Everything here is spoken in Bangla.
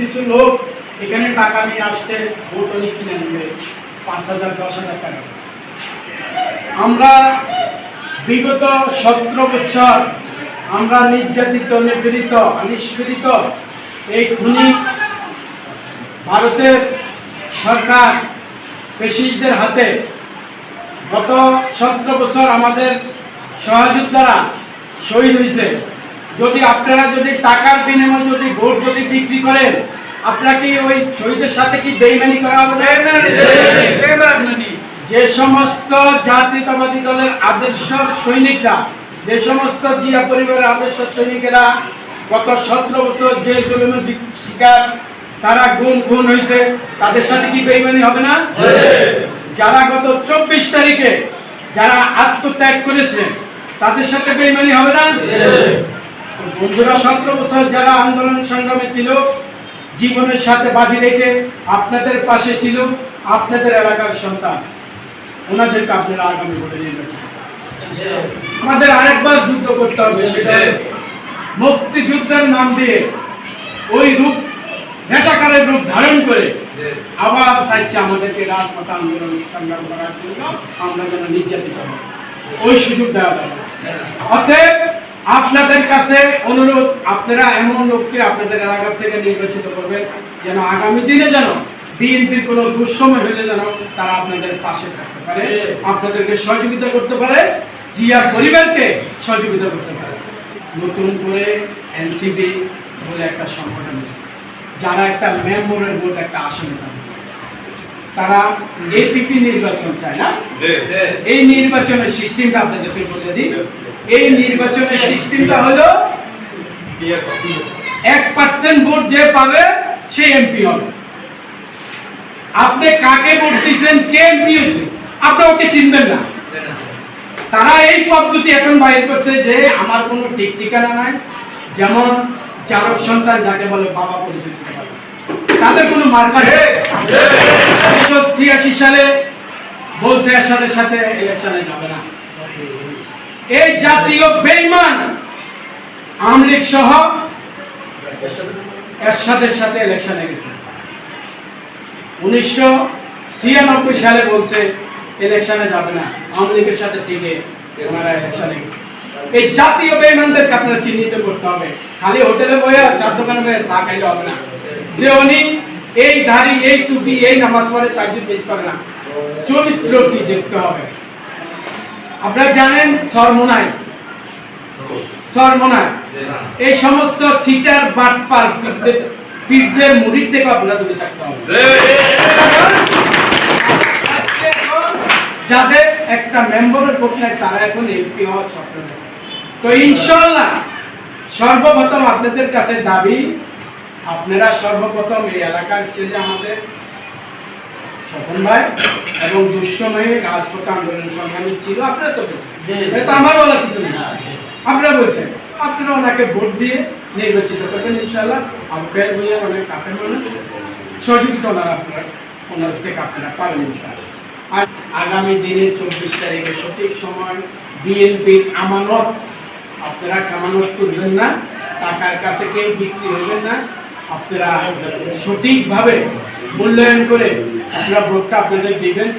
কিছু লোক এখানে টাকা নিয়ে আসছে ভোট উনি কিনে নেবে, পাঁচ হাজার, দশ হাজার টাকা। আমরা বিগত সতেরো বছর আমরা নির্যাতিত, নিপীড়িত, নিষ্পীড়িত এই খুনি ভারতের সরকার পেশিসদের হাতে। গত সতেরো বছর আমাদের সহযোদ্ধারা শহীদ হয়েছে। যদি আপনারা যদি টাকার বিনিময়ে যদি ভোট যদি বিক্রি করেন আপনারা কি ওই শহীদের সাথে কি বেইমানি করা হবে? যে সমস্ত জাতীয়তাবাদী দলের আদর্শ সৈনিকরা যে সমস্ত জিয়া পরিবারের আদর্শ সৈনিকেরা গত সতেরো বছর যে জুলুমের শিকার তারা গুম খুন হয়েছে তাদের সাথে কি বেইমানি হবে না? যারা গত চব্বিশ তারিখে যারা আত্মত্যাগ করেছে তাদের সাথে বেইমানি হবে না? বন্ধুরা, সতেরো বছর যারা আন্দোলন সংগ্রামে ছিল, জীবনের সাথে বাজি রেখে আপনাদের পাশে ছিল আপনাদের এলাকার সন্তান। ওনাদেরকে আপনারা আগামী ভোটে নির্বাচন আমাদের আরেকবার যুদ্ধ করতে হবে, সেটা মুক্তিযুদ্ধের নাম দিয়ে ওই রূপ নেতাকারের রূপ ধারণ করে আবার চাইছে আমাদেরকে রাজপথ আন্দোলন সংগ্রাম করার জন্য আমরা যেন নির্যাতিত হই। ওই সুযোগ দেওয়া যাবে। অতএব আপনাদের কাছে অনুরোধ আপনারা এমন লোককে আপনাদের এলাকা থেকে নির্বাচিত করবেন যেন আগামী দিনে যেন বিএনপির কোনো দুঃসময় হলে যেন তারা আপনাদের পাশে থাকতে পারে আপনাদেরকে সহযোগিতা করতে পারে জিয়া পরিবারকে সহযোগিতা করতে পারে। নতুন করে এনসিবি বলে একটা সংগঠন আছে যারা একটা মেম্বরের ভোট একটা আসনে তারা এপিপি নির্বাচন চায় না? এই নির্বাচনের সিস্টেমটা আপনাদেরকে বলে দিই। এই নির্বাচনের সিস্টেমটা হলো এক পার্সেন্ট ভোট যে পাবে, সে এমপি হবে। আপনি কাকে ভোট দিচ্ছেন কে এমপি হয়েছে আপনি ওকে চিনবেন না। তারা এই পদ্ধতি এখন বাইর করছে যে আমার কোনো ঠিক ঠিকানা নাই, যেমন চারক সন্তান যাকে বলে বাবা পরিচয় দিতে তাদের কোনো মার্কা উনিশশো ছিয়াশি সালে বলছে এরশাদের সাথে ইলেকশনে যাবে না। এই জাতীয় বেইমান আমলিক সহ এরশাদের সাথে ইলেকশনে গেছে। উনিশশো ছিয়ানব্বই সালে বলছে ইলেকশনে যাবে না। আওয়ামী লীগের সাথে ঠিকই ওনারা ইলেকশনে গেছে। এই জাতীয় বেইমানদেরকে আপনারা চিহ্নিত করতে হবে। খালি হোটেলে বয়ে চার দোকানে বয়ে চা খাইলে হবে না। যে উনি এই দাড়ি, এই টুপি, এই নামাজ পড়ে তার জন্য করে না। চরিত্র কি দেখতে হবে। আপনারা জানেন সরমোনাই? সরমোনাই। এই সমস্ত চিটার বাটপার পীরদের মুড়ির থেকে আপনারা দূরে থাকতে হবে। যাদের একটা মেম্বারের ভোট নাই তারা এখন এমপি হওয়ার স্বপ্ন তো ইনশাল্লাহ সর্বপ্রথম আপনাদের কাছে দাবি আপনারা সর্বপ্রথম এই এলাকার ছেলে আমাদের স্বপন ভাই এবং দুঃসময়ে রাজপথ আন্দোলন সংগ্রামী ছিল। আপনারা তো বলছেন। এটা আমার বলার কিছু নেই। আপনারা বলছেন। আপনারা ওনাকে ভোট দিয়ে নির্বাচিত করবেন ইনশাল্লাহ আবুকার ভূঁইয়া অনেক কাছের মানুষ। সহযোগিতা ওনারা আপনারা ওনার থেকে আপনারা পাবেন ইনশাল্লাহ আর আগামী দিনে চব্বিশ তারিখে সঠিক সময় বিএনপির আমানত আপনারা কামানত করবেন না। টাকার কাছে কেউ বিক্রি হবেন না। আপনারা সঠিকভাবে মূল্যায়ন করে আপনারা ভোটটা আপনাদের দিবেন।